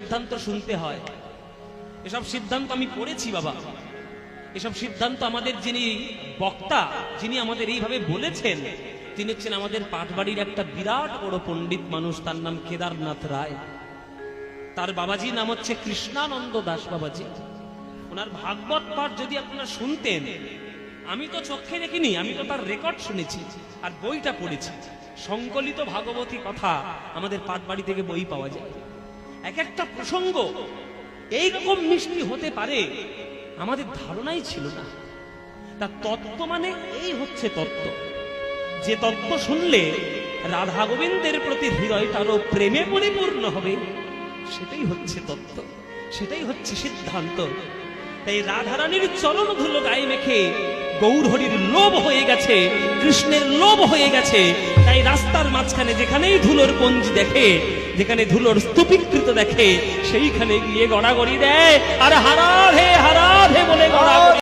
সিদ্ধান্ত শুনতে হয়। এসব সিদ্ধান্ত আমি পড়েছি বাবা। এসব সিদ্ধান্ত আমাদের যিনি বক্তা, যিনি আমাদের এইভাবে বলেছেন, তিনি হচ্ছেন আমাদের পাটবাড়ির একটা বিরাট বড় পণ্ডিত মানুষ, তার নাম কেদারনাথ রায়। তার বাবাজি নাম হচ্ছে কৃষ্ণানন্দ দাস বাবাজি। ওনার ভাগবত পাঠ যদি আপনারা শুনতেন, আমি তো চোখে দেখিনি, আমি তো তার রেকর্ড শুনেছি আর বইটা পড়েছি। সংকলিত ভাগবতী কথা আমাদের পাটবাড়ি থেকে বই পাওয়া যায়। এক একটা প্রসঙ্গ এইরকম মিষ্টি হতে পারে, আমাদের ধারণাই ছিল না। তা তত্ত্ব মানে এই হচ্ছে তত্ত্ব। যে তত্ত্ব শুনলে রাধা গোবিন্দের প্রতি হৃদয়টারও প্রেমে পরিপূর্ণ হবে, সেটাই হচ্ছে তত্ত্ব, সেটাই হচ্ছে সিদ্ধান্ত। তাই রাধারানীর চরণ ধুলো গায়ে মেখে গৌরহরির লোভ হয়ে গেছে, কৃষ্ণের লোভ হয়ে গেছে তাই রাস্তার মাঝখানে যেখানেই ধুলোর পঞ্জি দেখে, যেখানে ধুলোর স্তূপীকৃত দেখে, সেইখানে গিয়ে গড়াগড়ি দেয়। আর হারা